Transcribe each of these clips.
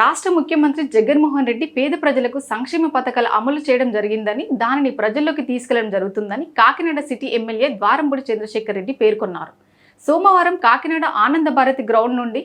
రాష్ట్ర ముఖ్యమంత్రి జగన్మోహన్ రెడ్డి పేద ప్రజలకు సంక్షేమ పథకాలు అమలు చేయడం జరిగిందని దానిని ప్రజల్లోకి తీసుకెళ్ళడం జరుగుతుందని కాకినాడ సిటీ ఎమ్మెల్యే ద్వారంపూడి చంద్రశేఖర్ రెడ్డి పేర్కొన్నారు. సోమవారం కాకినాడ ఆనంద భారతి గ్రౌండ్ నుండి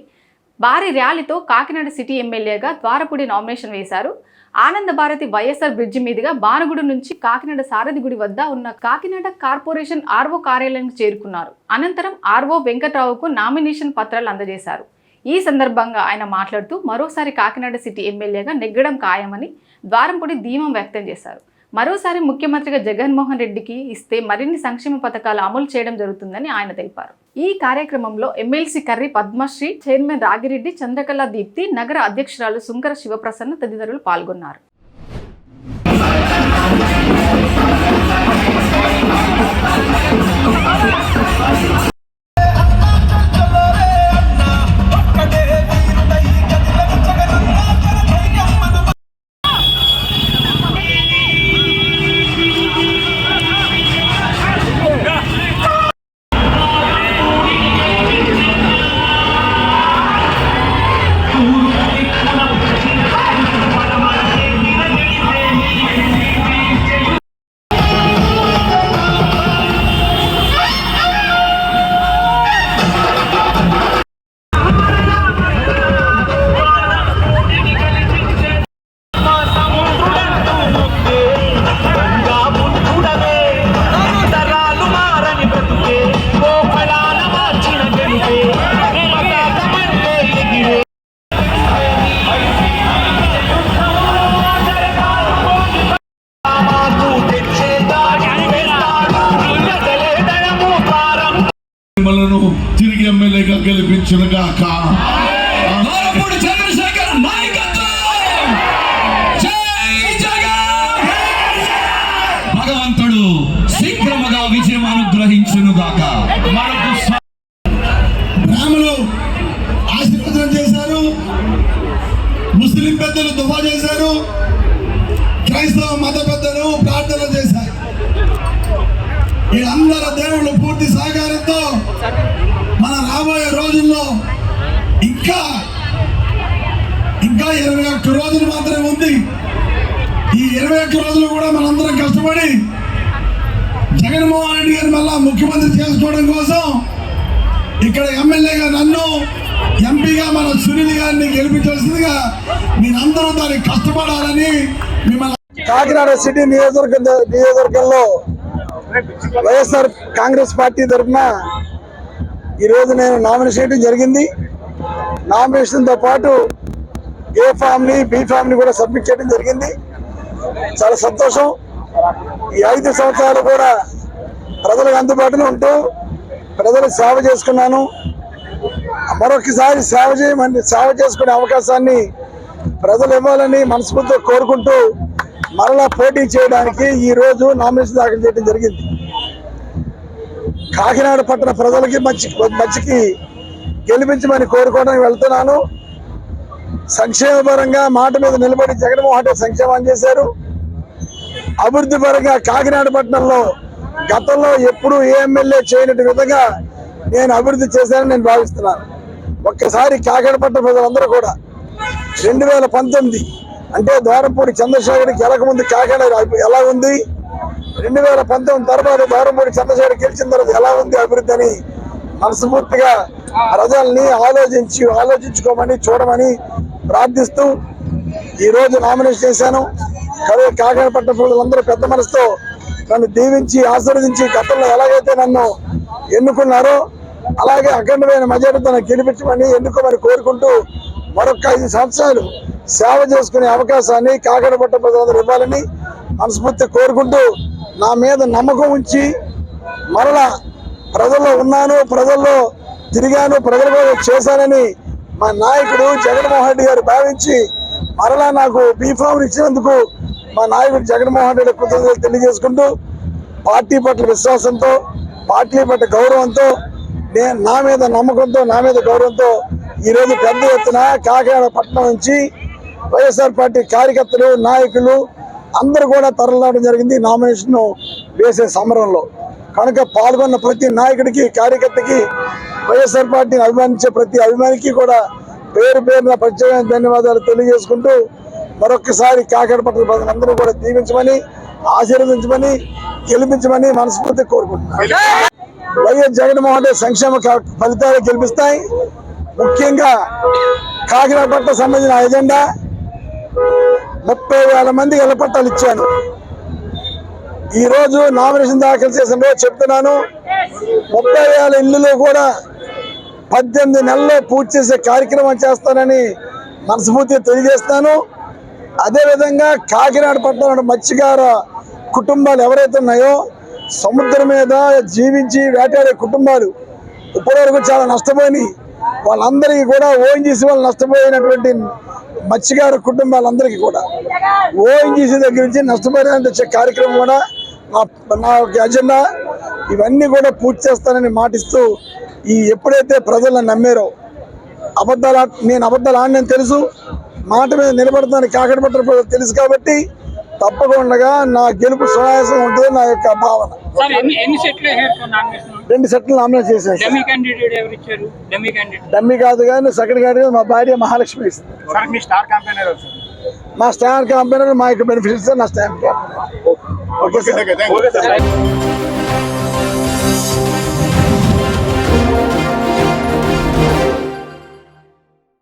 భారీ ర్యాలీతో కాకినాడ సిటీ ఎమ్మెల్యేగా ద్వారపూడి నామినేషన్ వేశారు. ఆనంద భారతి వైఎస్ఆర్ బ్రిడ్జి మీదుగా బానగుడి నుంచి కాకినాడ సారథి గుడి వద్ద ఉన్న కాకినాడ కార్పొరేషన్ ఆర్వో కార్యాలయానికి చేరుకున్నారు. అనంతరం ఆర్వో వెంకట్రావుకు నామినేషన్ పత్రాలు అందజేశారు. ఈ సందర్భంగా ఆయన మాట్లాడుతూ మరోసారి కాకినాడ సిటీ ఎమ్మెల్యేగా నెగ్గడం ఖాయమని ద్వారంపూడి ధీమం వ్యక్తం చేశారు. మరోసారి ముఖ్యమంత్రిగా జగన్మోహన్ రెడ్డికి ఇస్తే మరిన్ని సంక్షేమ పథకాలు అమలు చేయడం జరుగుతుందని ఆయన తెలిపారు. ఈ కార్యక్రమంలో ఎమ్మెల్సీ కర్రీ పద్మశ్రీ చైర్మన్ రాగిరెడ్డి చంద్రకళ దీప్తి నగర అధ్యక్షురాలు సుంకర శివప్రసన్న తదితరులు పాల్గొన్నారు. మిమ్మలను తిరిగి ఎమ్మెల్యేగా గెలిపించిన గాక చంద్రశేఖర్ భగవంతుడు శీఘ్రముగా విజయం అనుగ్రహించును గాక మనకు స్వ- బ్రాహ్మలు ఆశీర్వచనం చేశారు. ముస్లిం పెద్దలు దువా చేశారు. క్రైస్తవ మత వీళ్ళందరూ దేవుళ్ళు పూర్తి సహకారంతో మన రాబోయే రోజుల్లో ఇంకా ఇంకా ఇరవై ఒక్క రోజులు మాత్రమే ఉంది. ఈ ఇరవై ఒక్క రోజులు కూడా మనందరం కష్టపడి జగన్మోహన్ రెడ్డి గారి మళ్ళా ముఖ్యమంత్రి చేసుకోవడం కోసం ఇక్కడ ఎమ్మెల్యేగా నన్ను ఎంపీగా మన సునీల్ గారిని గెలిపించాల్సిందిగా మీరందరూ దానికి కష్టపడాలని మిమ్మల్ని కాకినాడ సిటీ నియోజకవర్గ నియోజకవర్గంలో వైఎస్ఆర్ కాంగ్రెస్ పార్టీ తరఫున ఈరోజు నేను నామినేషన్ చేయడం జరిగింది. నామినేషన్తో పాటు ఏ ఫామ్ని బి ఫామ్ని కూడా సబ్మిట్ చేయడం జరిగింది. చాలా సంతోషం. ఈ ఐదు సంవత్సరాలు కూడా ప్రజలకు అందుబాటులో ఉంటూ ప్రజలకు సేవ చేసుకున్నాను. మరొకసారి సేవ చేయమని సేవ చేసుకునే అవకాశాన్ని ప్రజలు ఇవ్వాలని మనస్ఫూర్తిగా కోరుకుంటూ మరలా పోటీ చేయడానికి ఈరోజు నామినేషన్ దాఖలు చేయడం జరిగింది. కాకినాడ పట్టణ ప్రజలకి మంచి మంచికి గెలిపించమని కోరుకోవడానికి వెళ్తున్నాను. సంక్షేమ పరంగా మాట మీద నిలబడి జగన్మోహన్ రెడ్డి సంక్షేమం చేశారు. అభివృద్ధి పరంగా కాకినాడ పట్టణంలో గతంలో ఎప్పుడూ ఏ ఎమ్మెల్యే చేయనట్టు విధంగా నేను అభివృద్ధి చేశానని నేను భావిస్తున్నాను. ఒక్కసారి కాకినాడ పట్టణ ప్రజలందరూ కూడా రెండు వేల పంతొమ్మిది అంటే ద్వారంపూడి చంద్రశేఖర్ గెలకముందు కాకినాడ ఎలా ఉంది? రెండు వేల పంతొమ్మిది తర్వాత ద్వారంపూడి చంద్రశేఖర్ గెలిచిన తర్వాత ఎలా ఉంది అభివృద్ధి అని మనస్ఫూర్తిగా ప్రజల్ని ఆలోచించి ఆలోచించుకోమని చూడమని ప్రార్థిస్తూ ఈ రోజు నామినేషన్ చేశాను. కరువు కాకినాడ ప్రజలందరూ పెద్ద మనసుతో నన్ను దీవించి ఆశీర్వదించి గతంలో ఎలాగైతే నన్ను ఎన్నుకున్నారో అలాగే అఖండమైన మెజార్టీతో నన్ను గెలిపించమని ఎన్నుకోమని కోరుకుంటూ మరొక ఐదు సంవత్సరాలు సేవ చేసుకునే అవకాశాన్ని కాకినాడ ప్రజలందరూ ఇవ్వాలని మనస్ఫూర్తి కోరుకుంటూ నా మీద నమ్మకం ఉంచి మరలా ప్రజల్లో ఉన్నాను ప్రజల్లో తిరిగాను ప్రజల కోసం చేశానని మా నాయకుడు జగన్మోహన్ రెడ్డి గారు భావించి మరలా నాకు బీఫామ్ ఇచ్చినందుకు మా నాయకుడు జగన్మోహన్ రెడ్డి కృతజ్ఞతలు తెలియజేసుకుంటూ పార్టీ పట్ల విశ్వాసంతో పార్టీ పట్ల గౌరవంతో నేను నా మీద నమ్మకంతో నా మీద గౌరవంతో ఈరోజు పెద్ద ఎత్తున కాకినాడ పట్టణం నుంచి వైఎస్ఆర్ పార్టీ కార్యకర్తలు నాయకులు అందరూ కూడా తరలిరావడం జరిగింది. నామినేషన్ వేసే సమరంలో. కనుక పాల్గొన్న ప్రతి నాయకుడికి కార్యకర్తకి వైఎస్ఆర్ పార్టీని అభిమానించే ప్రతి అభిమానికి కూడా పేరు పేరున ప్రత్యేకమైన ధన్యవాదాలు తెలియజేసుకుంటూ మరొకసారి కాకినాడ ప్రజలందరూ కూడా దీవించమని ఆశీర్వదించమని గెలిపించమని మనస్ఫూర్తి కోరుకుంటున్నాను. వైఎస్ జగన్మోహన్ రెడ్డి సంక్షేమ ఫలితాలు గెలిపిస్తాయి. ముఖ్యంగా కాకినాడ పట్ల సంబంధించిన ఎజెండా ముప్పై వేల మంది ఇళ్ళ పట్టాలు ఇచ్చాను. ఈరోజు నామినేషన్ దాఖలు చేసిన రోజు చెప్తున్నాను ముప్పై వేల ఇల్లులు కూడా పద్దెనిమిది నెలల్లో పూర్తి చేసే కార్యక్రమం చేస్తానని మనస్ఫూర్తిగా తెలియజేస్తాను అదేవిధంగా కాకినాడ పట్టణంలో మత్స్యకార కుటుంబాలు ఎవరైతే ఉన్నాయో సముద్రం మీద జీవించి వేటాడే కుటుంబాలు ఇప్పటివరకు చాలా నష్టపోయినాయి. వాళ్ళందరికీ కూడా ఓఎన్జీసీ వాళ్ళు నష్టపోయినటువంటి మత్స్యకార కుటుంబాలందరికీ కూడా. ఓఎన్జీసీ దగ్గర నుంచి నష్టపరిహారం తెచ్చే కార్యక్రమం కూడా నా నా యొక్క అజెండా. ఇవన్నీ కూడా పూర్తి చేస్తానని మాటిస్తూ ఈ ఎప్పుడైతే ప్రజలను నమ్మారో అబద్ధాలు నేను అబద్ధాలు ఆడినని తెలుసు. మాట మీద నిలబడతానని కాకడపట్టిన ప్రజలు తెలుసు కాబట్టి తప్పకుండా నా గెలుపు సునాయాసం ఉంటుంది నా యొక్క భావన. రెండు సెట్లు నామినేట్ చేశాను. డమ్మీ క్యాండిడేట్ ఎవరు ఇచ్చారు? డమ్మీ క్యాండిడేట్ డమ్మీ కాదు కానీ సెకండ్ కాదు మా భార్య మహాలక్ష్మి మీ స్టార్ కంపెనీ మా యొక్క బెనిఫిట్స్ నా సార్. Okay sir.